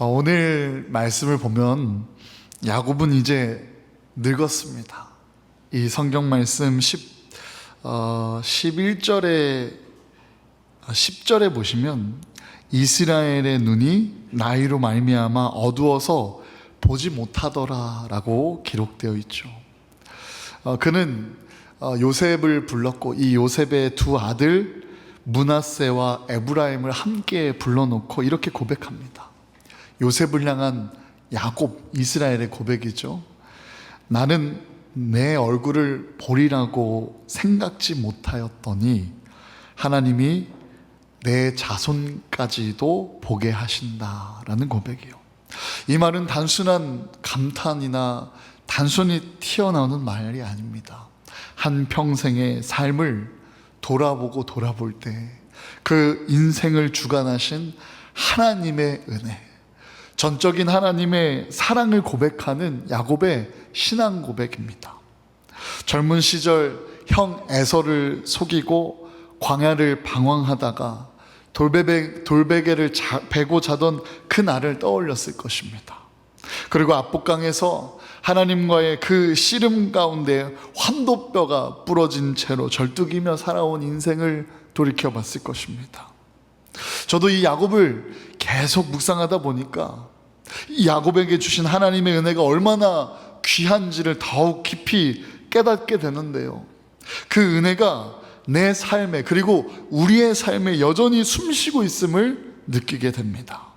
어, 오늘 말씀을 보면 야곱은 이제 늙었습니다. 이 성경 말씀 10, 어, 11절에 10절에 보시면 이스라엘의 눈이 나이로 말미암아 어두워서 보지 못하더라라고 기록되어 있죠. 어, 그는 어, 요셉을 불렀고 이 요셉의 두 아들 문하세와 에브라임을 함께 불러놓고 이렇게 고백합니다. 요셉을 향한 야곱 이스라엘의 고백이죠. 나는 내 얼굴을 보리라고 생각지 못하였더니 하나님이 내 자손까지도 보게 하신다라는 고백이요. 이 말은 단순한 감탄이나 단순히 튀어나오는 말이 아닙니다. 한 평생의 삶을 돌아보고 돌아볼 때 그 인생을 주관하신 하나님의 은혜, 전적인 하나님의 사랑을 고백하는 야곱의 신앙 고백입니다. 젊은 시절 형 에서를 속이고 광야를 방황하다가 돌베개, 돌베개를 자, 베고 자던 그 날을 떠올렸을 것입니다. 그리고 압복강에서 하나님과의 그 씨름 가운데 환도뼈가 부러진 채로 절뚝이며 살아온 인생을 돌이켜 봤을 것입니다. 저도 이 야곱을 계속 묵상하다 보니까 이 야곱에게 주신 하나님의 은혜가 얼마나 귀한지를 더욱 깊이 깨닫게 되는데요. 그 은혜가 내 삶에 그리고 우리의 삶에 여전히 숨쉬고 있음을 느끼게 됩니다.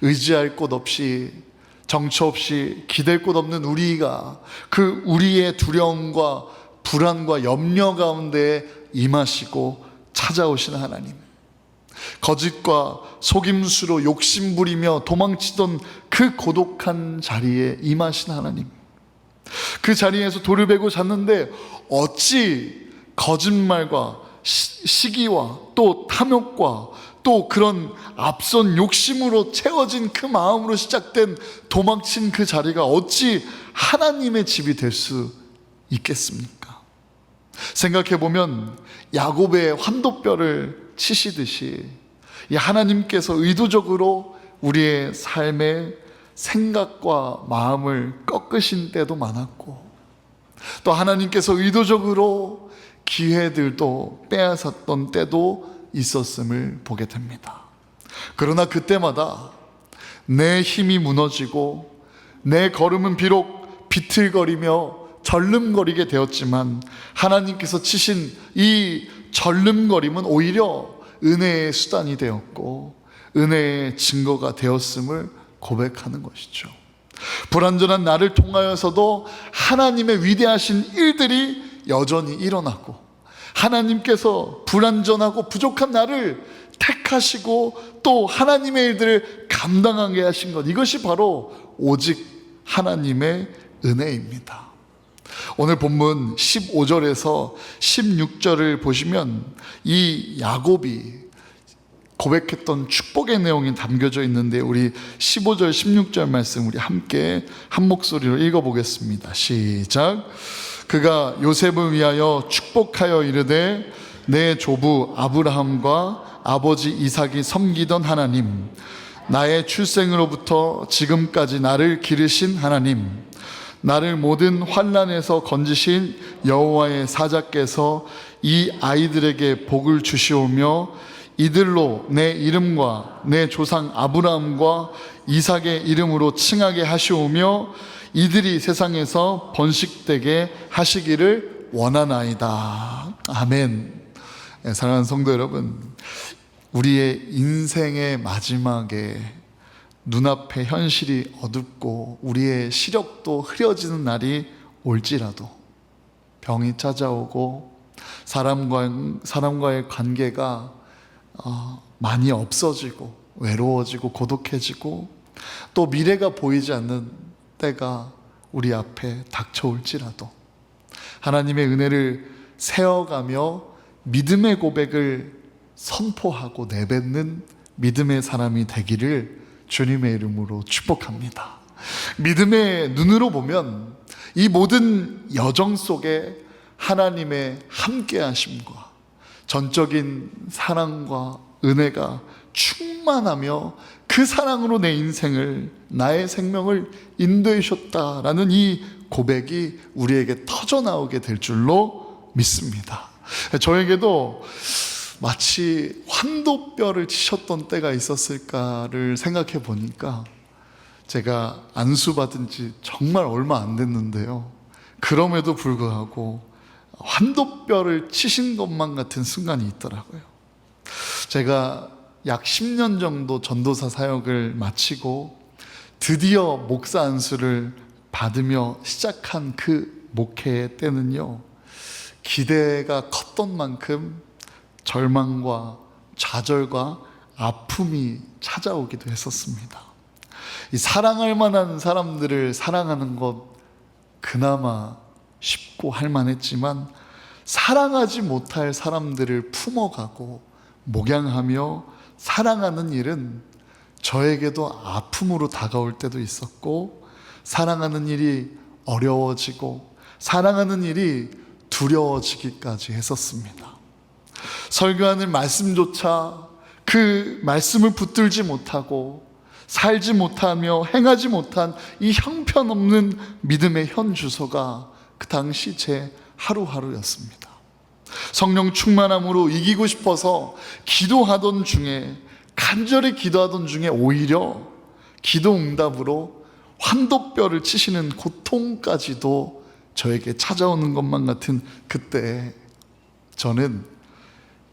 의지할 곳 없이 정처 없이 기댈 곳 없는 우리가 그 우리의 두려움과 불안과 염려 가운데 임하시고 찾아오신 하나님. 거짓과 속임수로 욕심부리며 도망치던 그 고독한 자리에 임하신 하나님. 그 자리에서 돌을 베고 잤는데 어찌 거짓말과 시- 시기와 또 탐욕과 또 그런 앞선 욕심으로 채워진 그 마음으로 시작된 도망친 그 자리가 어찌 하나님의 집이 될 수 있겠습니까? 생각해 보면 야곱의 환도뼈를 치시듯이 이 하나님께서 의도적으로 우리의 삶의 생각과 마음을 꺾으신 때도 많았고 또 하나님께서 의도적으로 기회들도 빼앗았던 때도 있었음을 보게 됩니다. 그러나 그때마다 내 힘이 무너지고 내 걸음은 비록 비틀거리며 절름거리게 되었지만 하나님께서 치신 이 절름거림은 오히려 은혜의 수단이 되었고 은혜의 증거가 되었음을 고백하는 것이죠. 불완전한 나를 통하여서도 하나님의 위대하신 일들이 여전히 일어나고 하나님께서 불완전하고 부족한 나를 택하시고 또 하나님의 일들을 감당하게 하신 것 이것이 바로 오직 하나님의 은혜입니다. 오늘 본문 15절에서 16절을 보시면 이 야곱이 고백했던 축복의 내용이 담겨져 있는데 우리 15절 16절 말씀 우리 함께 한 목소리로 읽어 보겠습니다. 시작. 그가 요셉을 위하여 축복하여 이르되 내 조부 아브라함과 아버지 이삭이 섬기던 하나님 나의 출생으로부터 지금까지 나를 기르신 하나님 나를 모든 환란에서 건지신 여호와의 사자께서 이 아이들에게 복을 주시오며 이들로 내 이름과 내 조상 아브라함과 이삭의 이름으로 칭하게 하시오며 이들이 세상에서 번식되게 하시기를 원하나이다. 아멘. 네, 사랑하는 성도 여러분, 우리의 인생의 마지막에 눈앞에 현실이 어둡고 우리의 시력도 흐려지는 날이 올지라도 병이 찾아오고 사람과 사람과의 관계가 어, 많이 없어지고 외로워지고 고독해지고 또 미래가 보이지 않는 때가 우리 앞에 닥쳐올지라도 하나님의 은혜를 세어가며 믿음의 고백을 선포하고 내뱉는 믿음의 사람이 되기를 주님의 이름으로 축복합니다. 믿음의 눈으로 보면 이 모든 여정 속에 하나님의 함께하심과 전적인 사랑과 은혜가 충만하며 그그 사랑으로 내 인생을 나의 생명을 인도해 주셨다라는 이 고백이 우리에게 터져 나오게 될 줄로 믿습니다. 저에게도 마치 환도뼈를 치셨던 때가 있었을까를 생각해 보니까 제가 안수받은 지 정말 얼마 안 됐는데요. 그럼에도 불구하고 환도뼈를 치신 것만 같은 순간이 있더라고요. 제가 약 10년 정도 전도사 사역을 마치고 드디어 목사 안수를 받으며 시작한 그 목회 때는요. 기대가 컸던 만큼 절망과 좌절과 아픔이 찾아오기도 했었습니다. 이 사랑할 만한 사람들을 사랑하는 것 그나마 쉽고 할 만했지만 사랑하지 못할 사람들을 품어가고 목양하며 사랑하는 일은 저에게도 아픔으로 다가올 때도 있었고 사랑하는 일이 어려워지고 사랑하는 일이 두려워지기까지 했었습니다. 설교하는 말씀조차 그 말씀을 붙들지 못하고 살지 못하며 행하지 못한 이 형편없는 믿음의 현 주소가 그 당시 제 하루하루였습니다. 성령 충만함으로 이기고 싶어서 기도하던 중에 간절히 기도하던 중에 오히려 기도 응답으로 환도뼈를 치시는 고통까지도 저에게 찾아오는 것만 같은 그때 저는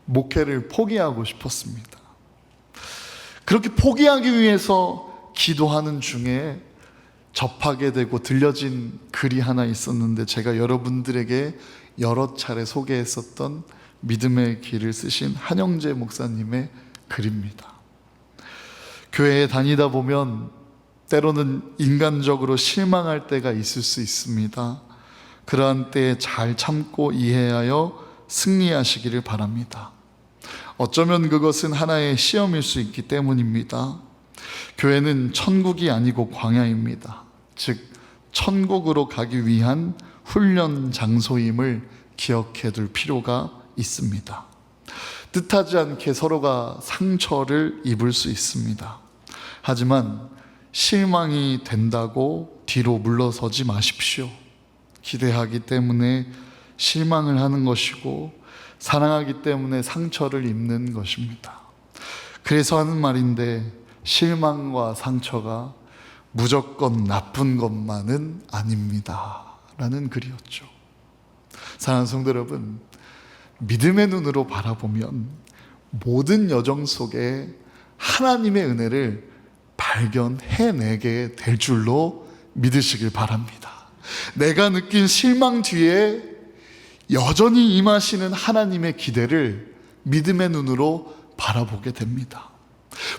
목회를 포기하고 싶었습니다. 그렇게 포기하기 위해서 기도하는 중에 접하게 되고 들려진 글이 하나 있었는데 제가 여러분들에게 여러 차례 소개했었던 믿음의 길을 쓰신 한영재 목사님의 글입니다. 교회에 다니다 보면 때로는 인간적으로 실망할 때가 있을 수 있습니다. 그러한 때에 잘 참고 이해하여 승리하시기를 바랍니다. 어쩌면 그것은 하나의 시험일 수 있기 때문입니다. 교회는 천국이 아니고 광야입니다. 즉, 천국으로 가기 위한 훈련 장소임을 기억해 둘 필요가 있습니다. 뜻하지 않게 서로가 상처를 입을 수 있습니다. 하지만 실망이 된다고 뒤로 물러서지 마십시오. 기대하기 때문에 실망을 하는 것이고 사랑하기 때문에 상처를 입는 것입니다. 그래서 하는 말인데 실망과 상처가 무조건 나쁜 것만은 아닙니다. 라는 글이었죠. 사랑하는 성도 여러분, 믿음의 눈으로 바라보면 모든 여정 속에 하나님의 은혜를 발견해내게 될 줄로 믿으시길 바랍니다. 내가 느낀 실망 뒤에 여전히 임하시는 하나님의 기대를 믿음의 눈으로 바라보게 됩니다.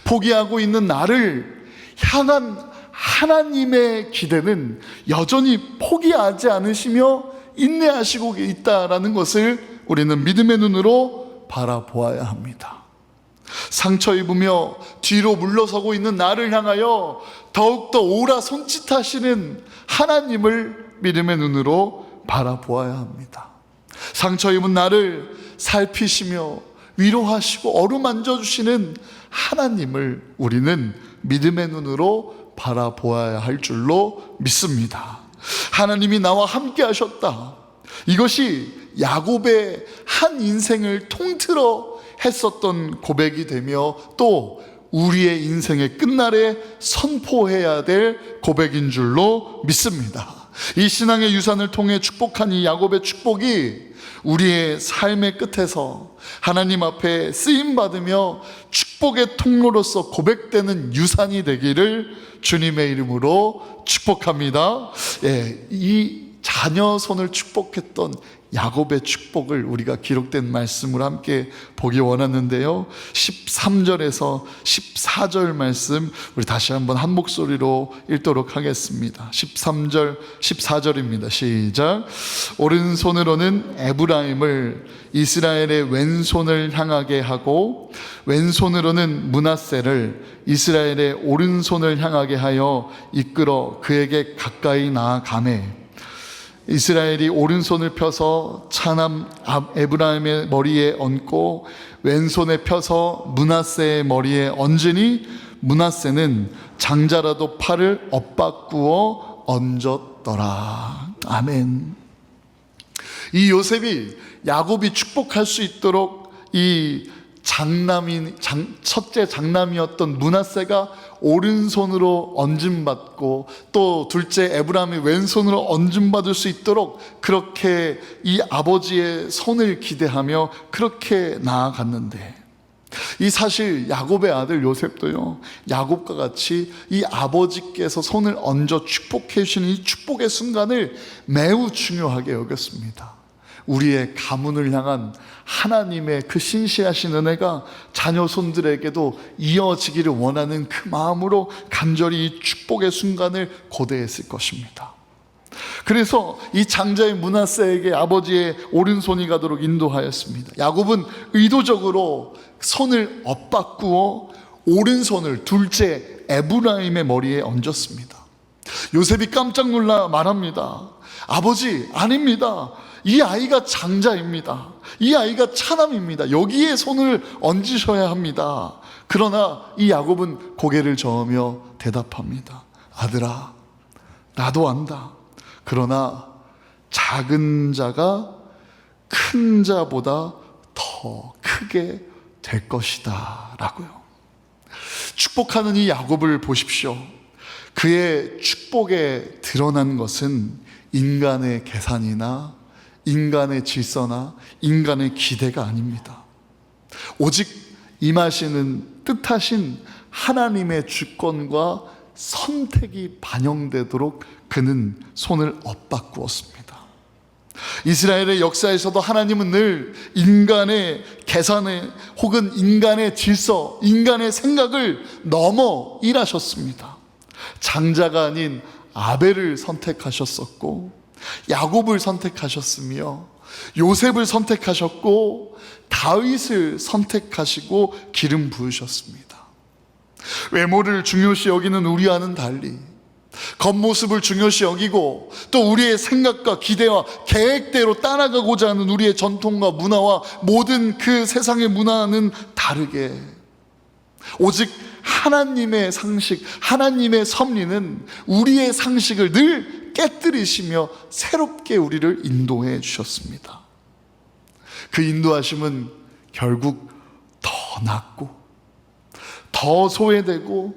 포기하고 있는 나를 향한 하나님의 기대는 여전히 포기하지 않으시며 인내하시고 있다라는 것을 우리는 믿음의 눈으로 바라보아야 합니다. 상처 입으며 뒤로 물러서고 있는 나를 향하여 더욱더 오라 손짓하시는 하나님을 믿음의 눈으로 바라보아야 합니다. 상처 입은 나를 살피시며 위로하시고 어루만져 주시는 하나님을 우리는 믿음의 눈으로 바라보아야 할 줄로 믿습니다. 하나님이 나와 함께 하셨다. 이것이 야곱의 한 인생을 통틀어 했었던 고백이 되며 또 우리의 인생의 끝날에 선포해야 될 고백인 줄로 믿습니다. 이 신앙의 유산을 통해 축복한 이 야곱의 축복이 우리의 삶의 끝에서 하나님 앞에 쓰임 받으며 축복의 통로로서 고백되는 유산이 되기를 주님의 이름으로 축복합니다. 예, 이 자녀 손을 축복했던 야곱의 축복을 우리가 기록된 말씀으로 함께 보기 원하는데요. 13절에서 14절 말씀 우리 다시 한번 한 목소리로 읽도록 하겠습니다. 13절, 14절입니다. 시작. 오른손으로는 에브라임을 이스라엘의 왼손을 향하게 하고 왼손으로는 문하세를 이스라엘의 오른손을 향하게 하여 이끌어 그에게 가까이 나아가매 이스라엘이 오른손을 펴서 차남 에브라임의 머리에 얹고 왼손에 펴서 문하세의 머리에 얹으니 문하세는 장자라도 팔을 엇바꾸어 얹었더라. 아멘. 이 요셉이 야곱이 축복할 수 있도록 이 장남인 장, 첫째 장남이었던 문하세가 오른손으로 얹음 받고 또 둘째 에브라임이 왼손으로 얹음 받을 수 있도록 그렇게 이 아버지의 손을 기대하며 그렇게 나아갔는데 이 사실 야곱의 아들 요셉도요 야곱과 같이 이 아버지께서 손을 얹어 축복해 주시는 이 축복의 순간을 매우 중요하게 여겼습니다. 우리의 가문을 향한 하나님의 그 신실하신 은혜가 자녀 손들에게도 이어지기를 원하는 그 마음으로 간절히 이 축복의 순간을 고대했을 것입니다. 그래서 이 장자의 문하세에게 아버지의 오른손이 가도록 인도하였습니다. 야곱은 의도적으로 손을 엇바꾸어 오른손을 둘째 에브라임의 머리에 얹었습니다. 요셉이 깜짝 놀라 말합니다. 아버지, 아닙니다. 이 아이가 장자입니다. 이 아이가 차남입니다. 여기에 손을 얹으셔야 합니다. 그러나 이 야곱은 고개를 저으며 대답합니다. 아들아, 나도 안다. 그러나 작은 자가 큰 자보다 더 크게 될 것이다. 라고요. 축복하는 이 야곱을 보십시오. 그의 축복에 드러난 것은 인간의 계산이나 인간의 질서나 인간의 기대가 아닙니다. 오직 임하시는 뜻하신 하나님의 주권과 선택이 반영되도록 그는 손을 엇바꾸었습니다. 이스라엘의 역사에서도 하나님은 늘 인간의 계산에 혹은 인간의 질서, 인간의 생각을 넘어 일하셨습니다. 장자가 아닌 아벨을 선택하셨었고 야곱을 선택하셨으며 요셉을 선택하셨고 다윗을 선택하시고 기름 부으셨습니다. 외모를 중요시 여기는 우리와는 달리 겉모습을 중요시 여기고 또 우리의 생각과 기대와 계획대로 따라가고자 하는 우리의 전통과 문화와 모든 그 세상의 문화는 다르게 오직 하나님의 상식, 하나님의 섭리는 우리의 상식을 늘 깨뜨리시며 새롭게 우리를 인도해 주셨습니다. 그 인도하심은 결국 더 낫고, 더 소외되고,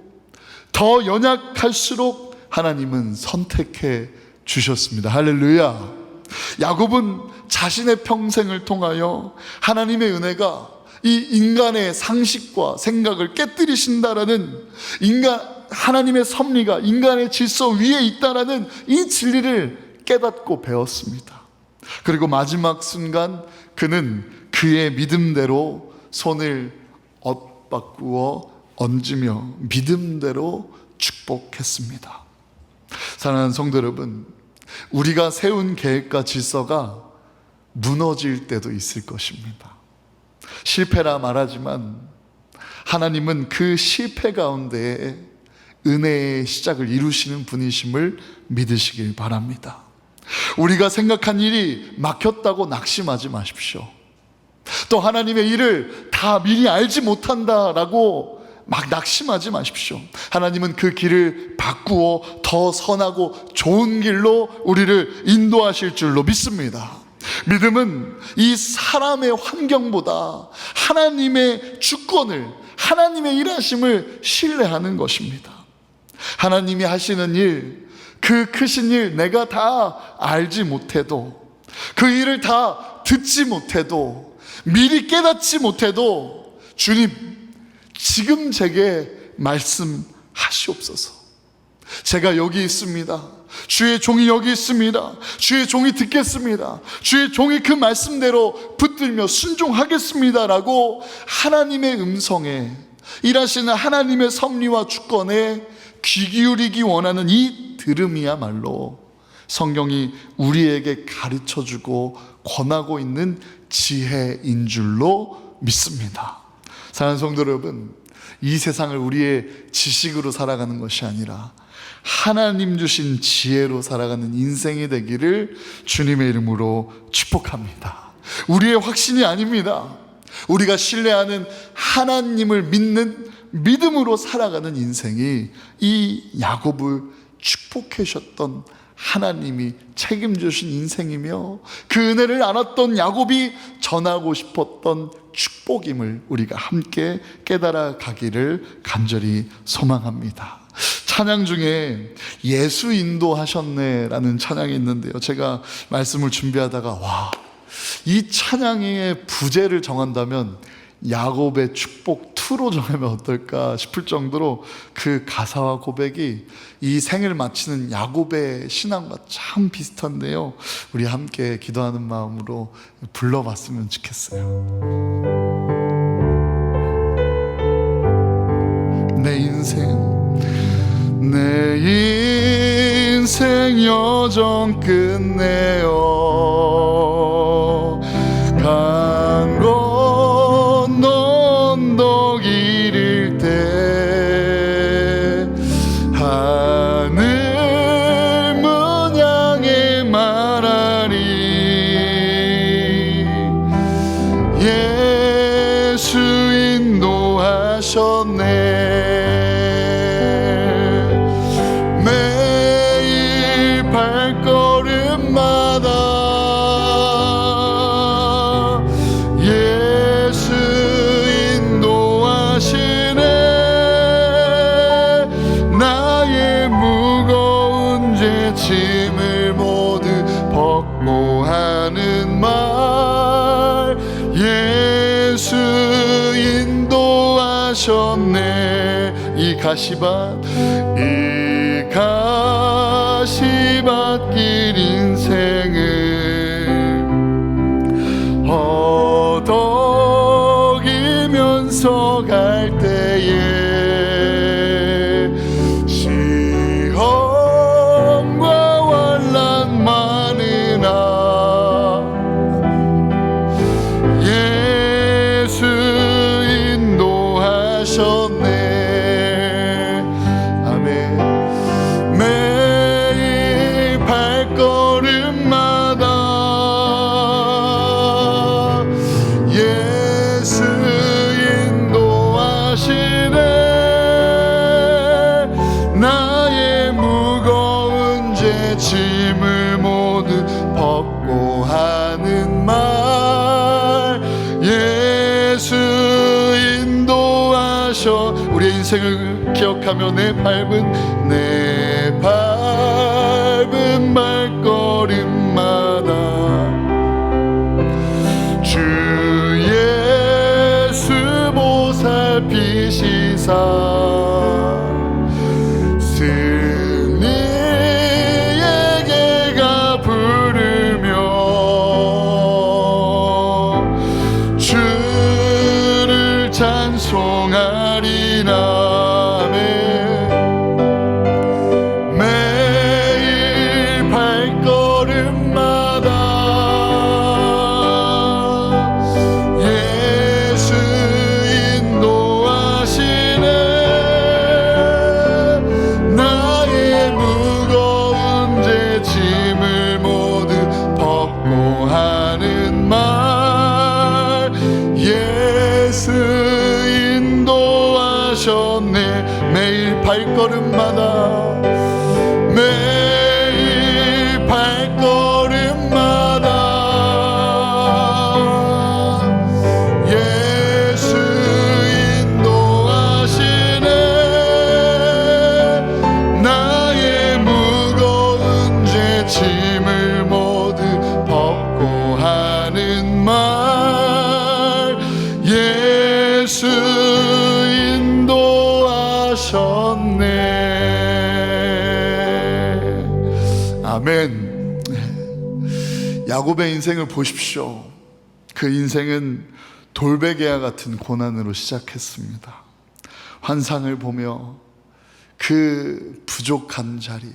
더 연약할수록 하나님은 선택해 주셨습니다. 할렐루야. 야곱은 자신의 평생을 통하여 하나님의 은혜가 이 인간의 상식과 생각을 깨뜨리신다라는 인간 하나님의 섭리가 인간의 질서 위에 있다라는 이 진리를 깨닫고 배웠습니다. 그리고 마지막 순간 그는 그의 믿음대로 손을 엇바꾸어 얹으며 믿음대로 축복했습니다. 사랑하는 성도 여러분, 우리가 세운 계획과 질서가 무너질 때도 있을 것입니다. 실패라 말하지만 하나님은 그 실패 가운데에 은혜의 시작을 이루시는 분이심을 믿으시길 바랍니다. 우리가 생각한 일이 막혔다고 낙심하지 마십시오. 또 하나님의 일을 다 미리 알지 못한다라고 막 낙심하지 마십시오. 하나님은 그 길을 바꾸어 더 선하고 좋은 길로 우리를 인도하실 줄로 믿습니다. 믿음은 이 사람의 환경보다 하나님의 주권을, 하나님의 일하심을 신뢰하는 것입니다. 하나님이 하시는 일, 그 크신 일 내가 다 알지 못해도, 그 일을 다 듣지 못해도, 미리 깨닫지 못해도, 주님, 지금 제게 말씀하시옵소서. 제가 여기 있습니다. 주의 종이 여기 있습니다. 주의 종이 듣겠습니다. 주의 종이 그 말씀대로 붙들며 순종하겠습니다 라고 하나님의 음성에 일하시는 하나님의 섭리와 주권에 귀 기울이기 원하는 이 들음이야말로 성경이 우리에게 가르쳐 주고 권하고 있는 지혜인 줄로 믿습니다. 사랑하는 성도 여러분, 이 세상을 우리의 지식으로 살아가는 것이 아니라 하나님 주신 지혜로 살아가는 인생이 되기를 주님의 이름으로 축복합니다. 우리의 확신이 아닙니다. 우리가 신뢰하는 하나님을 믿는 믿음으로 살아가는 인생이 이 야곱을 축복해 주셨던 하나님이 책임져 주신 인생이며 그 은혜를 알았던 야곱이 전하고 싶었던 축복임을 우리가 함께 깨달아 가기를 간절히 소망합니다. 찬양 중에 예수 인도하셨네라는 찬양이 있는데요. 제가 말씀을 준비하다가 와, 이 찬양의 부제를 정한다면 야곱의 축복 2로 정하면 어떨까 싶을 정도로 그 가사와 고백이 이 생을 마치는 야곱의 신앙과 참 비슷한데요. 우리 함께 기도하는 마음으로 불러봤으면 좋겠어요. 내 인생 내 인생 여정 끝내어 이 가시밭 나의 무거운 죄 짐을 모두 벗고 하는 말. 예수 인도하셔. 우리의 인생을 기억하며 내 밟은 내 밟은 발걸음마다 주 예수 보살피시사 야곱의 인생을 보십시오. 그 인생은 돌베개와 같은 고난으로 시작했습니다. 환상을 보며 그 부족한 자리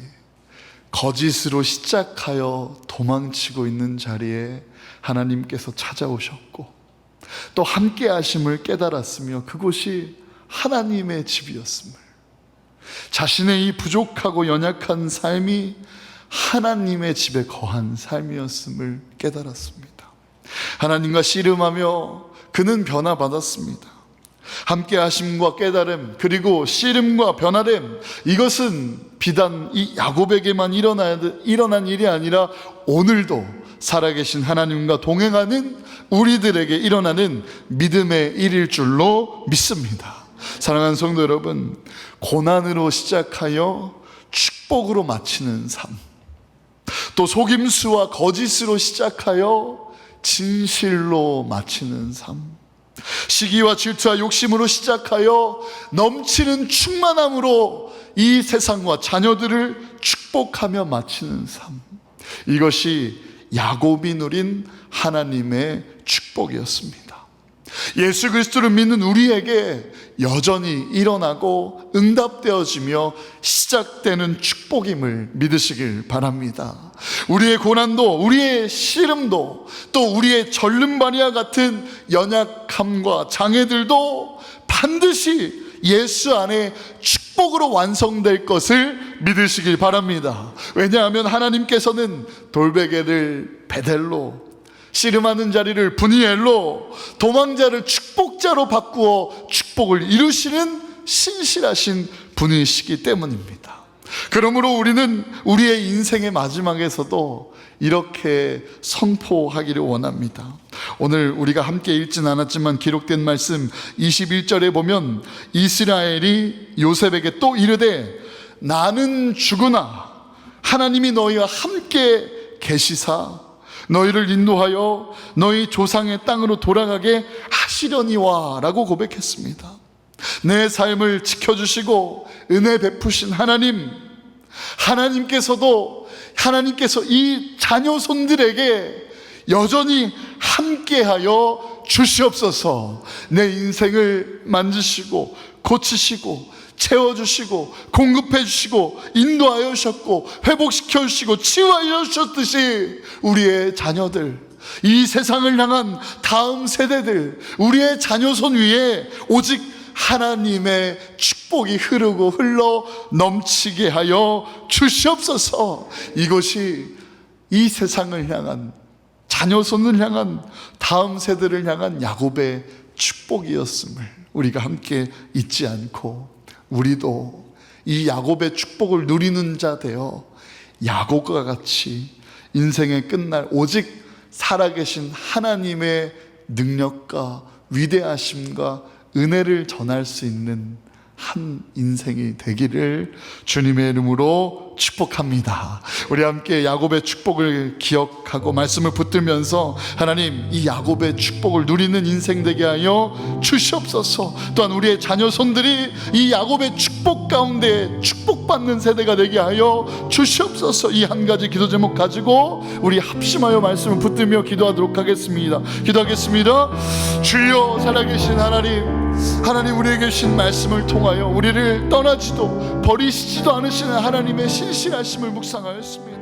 거짓으로 시작하여 도망치고 있는 자리에 하나님께서 찾아오셨고 또 함께 하심을 깨달았으며 그곳이 하나님의 집이었음을. 자신의 이 부족하고 연약한 삶이 하나님의 집에 거한 삶이었음을 깨달았습니다. 하나님과 씨름하며 그는 변화받았습니다. 함께 하심과 깨달음 그리고 씨름과 변화됨 이것은 비단 이 야곱에게만 일어난 일이 아니라 오늘도 살아계신 하나님과 동행하는 우리들에게 일어나는 믿음의 일일 줄로 믿습니다. 사랑하는 성도 여러분, 고난으로 시작하여 축복으로 마치는 삶. 또 속임수와 거짓으로 시작하여 진실로 마치는 삶. 시기와 질투와 욕심으로 시작하여 넘치는 충만함으로 이 세상과 자녀들을 축복하며 마치는 삶. 이것이 야곱이 누린 하나님의 축복이었습니다. 예수 그리스도를 믿는 우리에게 여전히 일어나고 응답되어지며 시작되는 축복임을 믿으시길 바랍니다. 우리의 고난도, 우리의 씨름도, 또 우리의 절름발이와 같은 연약함과 장애들도 반드시 예수 안에 축복으로 완성될 것을 믿으시길 바랍니다. 왜냐하면 하나님께서는 돌베개를 베델로 씨름하는 자리를 분이엘로 도망자를 축복자로 바꾸어 축복을 이루시는 신실하신 분이시기 때문입니다. 그러므로 우리는 우리의 인생의 마지막에서도 이렇게 선포하기를 원합니다. 오늘 우리가 함께 읽진 않았지만 기록된 말씀 21절에 보면 이스라엘이 요셉에게 또 이르되 나는 죽으나 하나님이 너희와 함께 계시사 너희를 인도하여 너희 조상의 땅으로 돌아가게 하시려니와 라고 고백했습니다. 내 삶을 지켜주시고 은혜 베푸신 하나님, 하나님께서도 하나님께서 이 자녀 손들에게 여전히 함께하여 주시옵소서 내 인생을 만지시고 고치시고 채워주시고 공급해주시고 인도하여 주셨고 회복시켜 주시고 치유하여 주셨듯이 우리의 자녀들 이 세상을 향한 다음 세대들 우리의 자녀손 위에 오직 하나님의 축복이 흐르고 흘러 넘치게 하여 주시옵소서. 이것이 이 세상을 향한 자녀손을 향한 다음 세대를 향한 야곱의 축복이었음을 우리가 함께 잊지 않고 우리도 이 야곱의 축복을 누리는 자 되어 야곱과 같이 인생의 끝날 오직 살아계신 하나님의 능력과 위대하심과 은혜를 전할 수 있는 한 인생이 되기를 주님의 이름으로 축복합니다. 우리 함께 야곱의 축복을 기억하고 말씀을 붙들면서 하나님 이 야곱의 축복을 누리는 인생 되게 하여 주시옵소서. 또한 우리의 자녀 손들이 이 야곱의 축복 가운데 축복받는 세대가 되게 하여 주시옵소서. 이 한 가지 기도 제목 가지고 우리 합심하여 말씀을 붙들며 기도하도록 하겠습니다. 기도하겠습니다. 주여 살아계신 하나님 하나님 우리에게 주신 말씀을 통하여 우리를 떠나지도 버리시지도 않으시는 하나님의 신실하심을 묵상하였습니다.